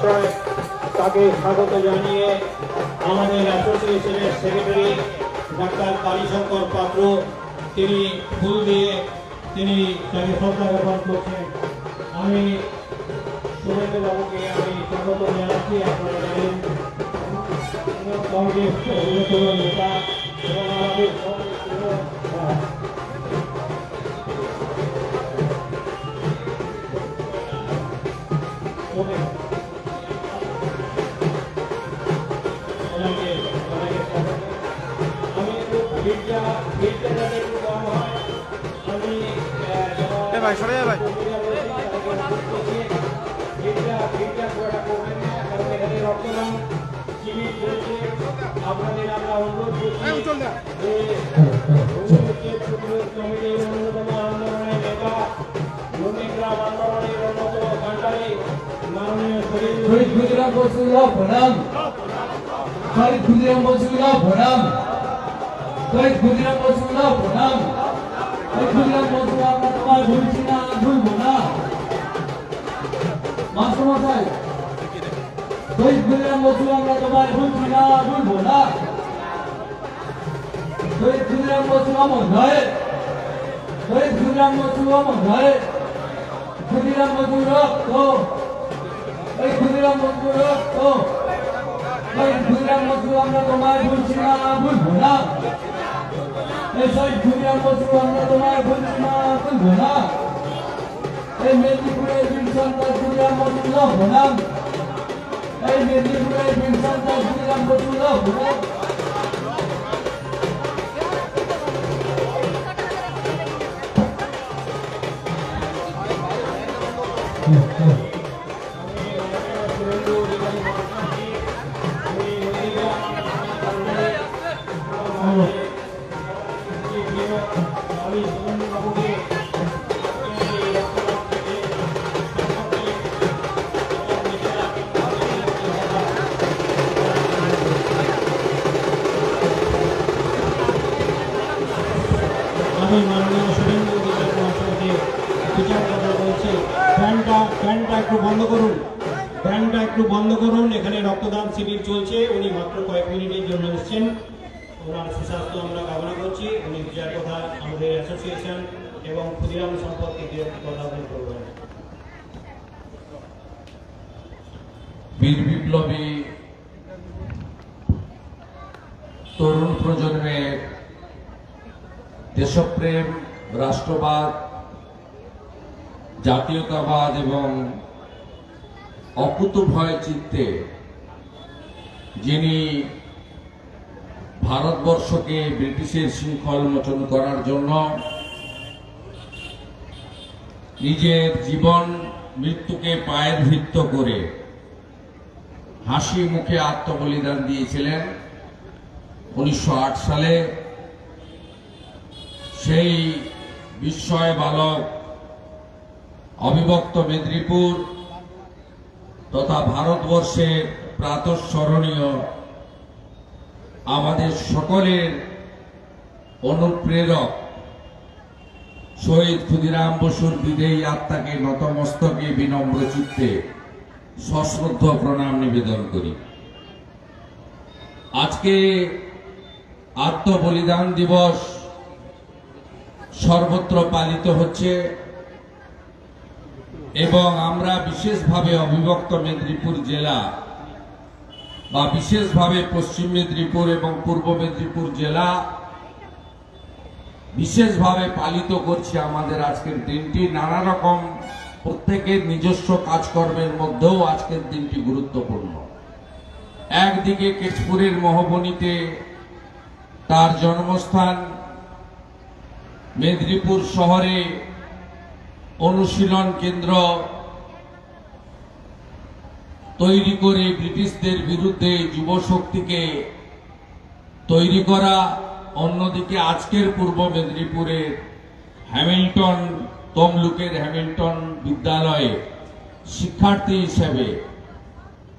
মহাশয় তাকে স্বাগত জানিয়ে আমাদের অ্যাসোসিয়েশনের সেক্রেটারি ডাক্তার কালীশঙ্কর পাত্র, তিনি ফুল দিয়ে তিনি তাকে শ্রদ্ধা জ্ঞাপন করছেন। আমি শুভেন্দু বাবুকে আমি স্বাগত জানাচ্ছি, আপনারা জানেন। কংগ্রেস অন্যতম নেতা এবং আমাদের ভাই, সরে ভাই। আপনাদের আমরা অনুরোধ করছি শহীদ ক্ষুদিরাম বসুল্লাহ প্রণাম। শহীদ ক্ষুদিরাম বসুল্লাহ প্রণাম। শহীদ ক্ষুদিরাম বসুল্লাহ প্রণাম। শহীদ ক্ষুদিরাম বসু তোমায় ভুলছি না ভুলবো না। মাস্টারমশাই শহীদ ক্ষুদিরাম বসু আমরা তোমায় ভুলছি না ভুলবো না। শহীদ ক্ষুদিরাম বসু অমর নয় শহীদ বসু নয় ক্ষুদিরাম বসু রক্ত। এই ক্ষুদিরাম বন্ধু রক্ত। ক্ষুদিরাম বন্ধু আমরা তোমায় ভুলছি না ভুলবো না। এই সেই ক্ষুদিরাম আমরা তোমার বলছি না ভুলবো না এই মেদিনীপুরের বীর সন্তান ক্ষুদিরাম বন্ধু লভো না এই মেদিনীপুরের বীর সন্তান ক্ষুদিরাম বন্ধু লভো না একটু বন্ধ করুন। ফ্যানটা একটু বন্ধ করুন। এখানে রক্তদান শিবির চলছে। উনি মাত্র কয়েক মিনিটের জন্য এসছেন। ওনার সুস্বাস্থ্য আমরা কামনা করছি। উনি বিচার কথা আমাদের অ্যাসোসিয়েশন এবং ক্ষুদিরাম সম্পর্কে দু একটি কথা বলে করবেন। বীর বিপ্লবী তরুণ প্রজন্মের দেশপ্রেম, রাষ্ট্রবাদ, জাতীয়তাবাদ এবং অকুতভয় চিত্তে যিনি ভারতবর্ষকে ব্রিটিশের শৃঙ্খল মোচন করার জন্য নিজের জীবন মৃত্যুকে পায়ের ভিত্ত করে হাসি মুখে আত্মবলিদান দিয়েছিলেন উনিশশো আট সালে। সেই বিস্ময় বালক অবিভক্ত মেদিনীপুর তথা ভারতবর্ষের প্রাতঃস্মরণীয় আমাদের সকলের অনুপ্রেরক শহীদ ক্ষুদিরাম বসুর বিদেয়ী আত্মাকে নতমস্তকে বিনম্র চিত্তে সশ্রদ্ধ প্রণাম নিবেদন করি। আজকে আত্মবলিদান দিবস সর্বত্র পালিত হচ্ছে। এবং আমরা বিশেষভাবে অবিভক্ত মেদিনীপুর জেলা বা বিশেষভাবে পশ্চিম মেদিনীপুর এবং পূর্ব মেদিনীপুর জেলা বিশেষভাবে পালিত করছি আমাদের আজকের দিনটি। নানা রকম প্রত্যেকের নিজস্ব কাজকর্মের মধ্যেও আজকের দিনটি গুরুত্বপূর্ণ। একদিকে কেশপুরের মহবনীতে তার জন্মস্থান মেদিনীপুর শহরে অনুশীলন কেন্দ্র তৈরি করে ব্রিটিশদের বিরুদ্ধে যুব শক্তিকে তৈরি করা, অন্যদিকে আজকের পূর্ব মেদিনীপুরের হ্যামিল্টন, তমলুকের হ্যামিল্টন বিদ্যালয়ে শিক্ষার্থী হিসেবে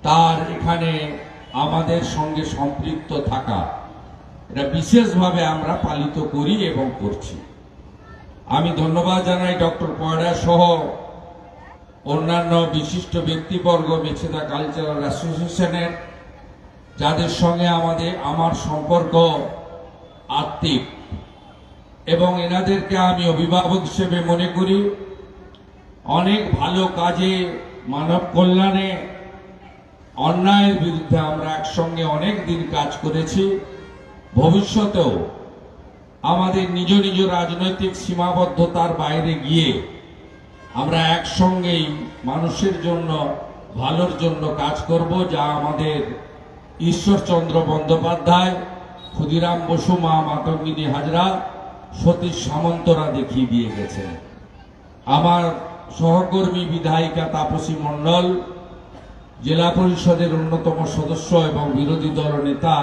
তার এখানে আমাদের সঙ্গে সম্পৃক্ত থাকা। এটা বিশেষভাবে আমরা পালিত করি এবং করছি। আমি ধন্যবাদ জানাই ডক্টর পয়রা সহ অন্যান্য বিশিষ্ট ব্যক্তিবর্গ, মেছেদা কালচারাল অ্যাসোসিয়েশনের, যাদের সঙ্গে আমাদের, আমার সম্পর্ক আত্মিক। এবং এনাদেরকে আমি অভিভাবক হিসেবে মনে করি, অনেক ভালো কাজে, মানব কল্যাণে অন্যায়ের বিরুদ্ধে আমরা একসঙ্গে অনেক দিন কাজ করেছি। ভবিষ্যতেও আমাদের নিজ নিজ রাজনৈতিক সীমাবদ্ধতার বাইরে গিয়ে আমরা একসঙ্গেই মানুষের জন্য, ভালোর জন্য কাজ করব, যা আমাদের ঈশ্বরচন্দ্র বন্দ্যোপাধ্যায়, ক্ষুদিরাম বসু, মা মাতঙ্গিনী হাজরা, সতীশ সামন্তরা দেখিয়ে দিয়ে গেছেন। আমার সহকর্মী বিধায়িকা তাপসী মণ্ডল, জেলা পরিষদের অন্যতম সদস্য এবং বিরোধী দল নেতা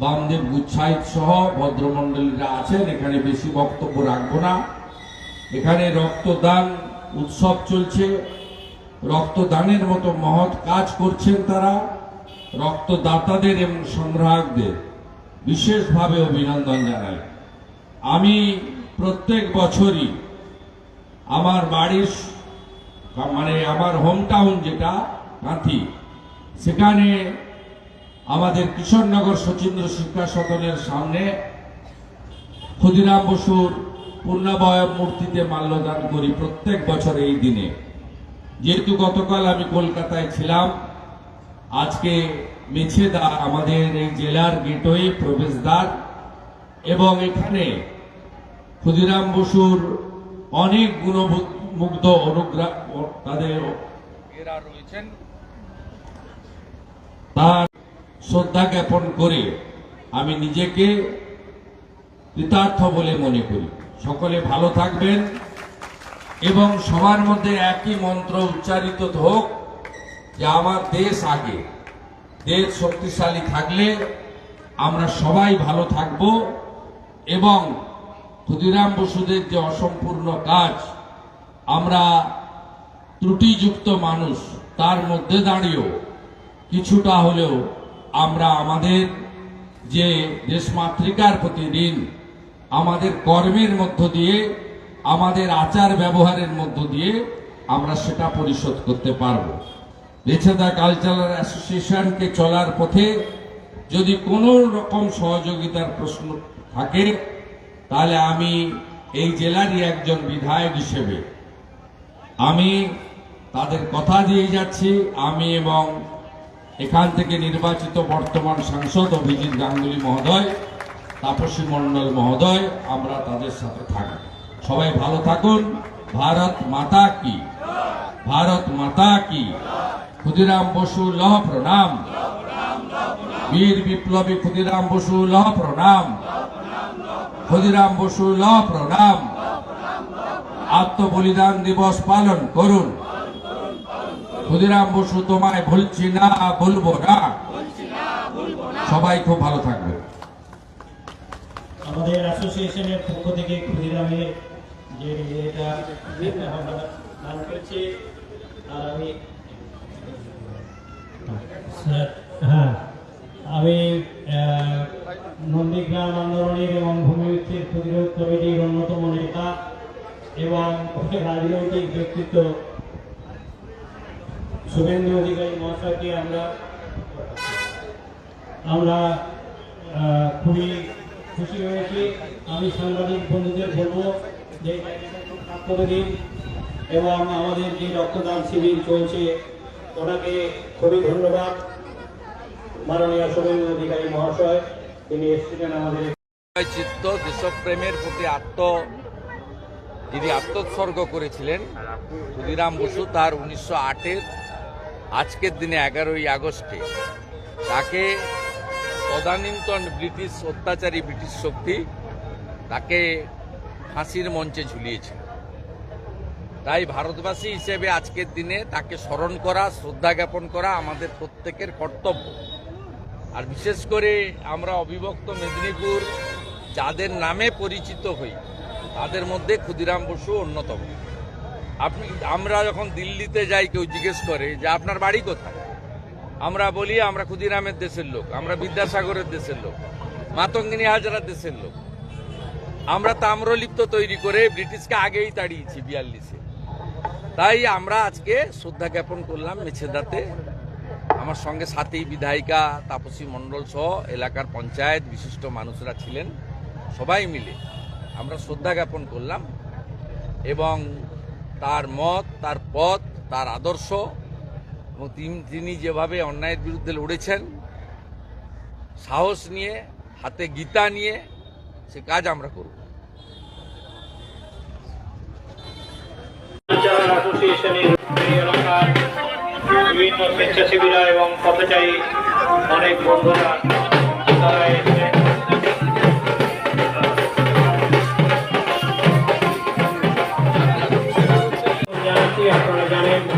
বামদেব গুচ্ছাইত সহ ভদ্রমণ্ডলীরা আছেন, এখানে বেশি বক্তব্য রাখব না। এখানে রক্তদান উৎসব চলছে। রক্তদানের মতো মহৎ কাজ করছেন তারা, রক্তদাতাদের এবং সংগ্রাহকদের। বিশেষভাবে অভিনন্দন জানাই। আমি প্রত্যেক বছরই আমার বাড়ির মানে আমার হোম টাউন যেটা কাঁথি সেখানে আমাদের কিশোরনগর শচীন্দ্র শিক্ষা সদনের সামনে ক্ষুদিরাম বসুর পূর্ণাবয়ব মূর্তিতে মাল্যদান করি প্রত্যেক বছর এই দিনে। যেহেতু গতকাল আমি কলকাতায় ছিলাম আজকে মেছেদা আমাদের এই জেলার গেটওয়ে প্রবেশদ্বার এবং এখানে ক্ষুদিরাম বসুর অনেক গুণমুগ্ধ অনুগ্রহ তাদের এরা রয়েছেন। তার শ্রদ্ধা জ্ঞাপন করে আমি নিজেকে কৃতার্থ বলে মনে করি। সকলে ভালো থাকবেন এবং সবার মধ্যে একই মন্ত্র উচ্চারিত হোক যে আমার দেশ আগে। দেশ শক্তিশালী থাকলে আমরা সবাই ভালো থাকব এবং ক্ষুদিরাম বসুদের যে অসম্পূর্ণ কাজ, আমরা ত্রুটিযুক্ত মানুষ, তার মধ্যে দাঁড়িয়েও কিছুটা হলেও আমরা আমাদের যে দেশমাতৃকার প্রতি ঋণ আমাদের কর্মের মধ্য দিয়ে, আমাদের আচার ব্যবহারের মধ্য দিয়ে আমরা সেটা পরিশোধ করতে পারব। বেছেদা কালচারাল অ্যাসোসিয়েশনকে চলার পথে যদি কোনো রকম সহযোগিতার প্রশ্ন থাকে, তাহলে আমি এই জেলারই একজন বিধায়ক হিসেবে আমি তাদের কথা দিয়ে যাচ্ছি। আমি এবং এখান থেকে নির্বাচিত বর্তমান সাংসদ অভিজিৎ গাঙ্গুলি মহোদয়, তাপসী মণ্ডল মহোদয়, আমরা তাদের সাথে থাকব। সবাই ভালো থাকুন। ভারত মাতা কি? ভারত মাতা কি? ক্ষুদিরাম বসু, লহ প্রণাম। বীর বিপ্লবী ক্ষুদিরাম বসু, লহ প্রণাম। ক্ষুদিরাম বসু, লহ প্রণাম। আত্মবলিদান দিবস পালন করুন। ক্ষুদিরাম বসু, তোমায় ভুলছি না, ভুলবো না। সবাই খুব ভালো থাকবে। আমাদের অ্যাসোসিয়েশনের পক্ষ থেকে ক্ষুদিরামের যে এটা দান করছি, আর আমি হ্যাঁ আমি নন্দীগ্রাম আন্দোলনের এবং ভূমি উচ্ছেদ প্রতিরোধ কমিটির অন্যতম নেতা এবং রাজনৈতিক ব্যক্তিত্ব শুভেন্দু অধিকারী মহাশয়কে আমরা আমরা খুবই খুশি হয়েছি। আমি সাংবাদিক বন্ধুদের বলব যে দিন এবং আমাদের যে রক্তদান শিবির চলছে ওনাকে খুবই ধন্যবাদ। মাননীয় অধিকারী মহাশয়, তিনি এসেছিলেন আমাদের চিত্ত, দেশপ্রেমের প্রতি আত্ম, যিনি আত্মোৎসর্গ করেছিলেন, ক্ষুদিরাম বসু, তার উনিশশো আটের আজকের দিনে এগারোই আগস্টে, তাকে তদানীন্তন ব্রিটিশ অত্যাচারী ব্রিটিশ শক্তি তাকে ফাঁসির মঞ্চে ঝুলিয়েছিল তাই ভারতবাসী হিসেবে আজকের দিনে তাকে স্মরণ করা, শ্রদ্ধা জ্ঞাপন করা আমাদের প্রত্যেকের কর্তব্য। আর বিশেষ করে আমরা অবিভক্ত মেদিনীপুর, যাদের নামে পরিচিত হই, তাদের মধ্যে ক্ষুদিরাম বসু অন্যতম। আপনি, আমরা যখন দিল্লিতে যাই, কেউ জিজ্ঞেস করে যে, আপনার বাড়ি কোথায়? আমরা বলি আমরা ক্ষুদিরামের দেশের লোক, আমরা বিদ্যাসাগরের দেশের লোক, মাতঙ্গিনী হাজরার দেশের লোক। আমরা তাম্রলিপ্ত তৈরি করে ব্রিটিশকে আগেই তাড়িয়েছি বিয়াল্লিশে। তাই আমরা আজকে শ্রদ্ধা জ্ঞাপন করলাম মেছেদাতে। আমার সঙ্গে সাথী বিধায়িকা তাপসী মণ্ডল সহ এলাকার পঞ্চায়েত বিশিষ্ট মানুষরা ছিলেন, সবাই মিলে আমরা শ্রদ্ধা জ্ঞাপন করলাম এবং তার মত, তার পথ, তার আদর্শ এবং তিন- যেভাবে অন্যায়ের বিরুদ্ধে লড়েছেন, সাহস নিয়ে, হাতে গীতা নিয়ে, সে কাজ আমরা করব। বিভিন্ন এবং অনেক আপনারা জানেন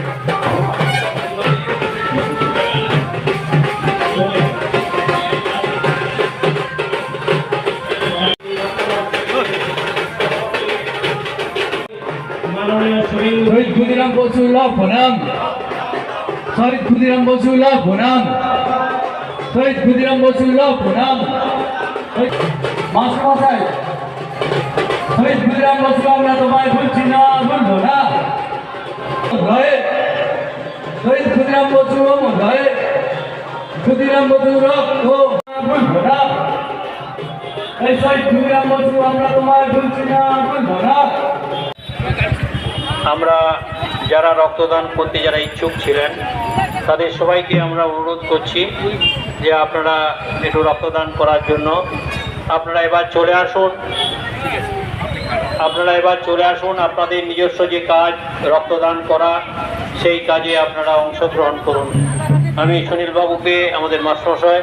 শহীদ ক্ষুদিরাম বসুল্লাহ প্রণাম। শহীদ ক্ষুদিরাম বসুল্লাহ প্রণাম। মাস্টারমশাই, শহীদ ক্ষুদিরাম বসু আমরা তোমায় ভুলছি না, ভুলবো না। রয়ে শহীদ ক্ষুদিরাম বসু রয়ে ক্ষুদিরাম বসু রক্ত ভুলবো না। এই শহীদ ক্ষুদিরাম বসু, আমরা তোমায় ভুলবো না। আমরা যারা রক্তদান করতে যারা ইচ্ছুক ছিলেন, তাদের সবাইকে আমরা অনুরোধ করছি যে আপনারা একটু রক্তদান করার জন্য। আপনারা এবার চলে আসুন। আপনারা এবার চলে আসুন। আপনাদের নিজস্ব যে কাজ, রক্তদান করা, সেই কাজে আপনারা অংশগ্রহণ করুন। আমি সুনীলবাবুকে, আমাদের মাস্টারমশাই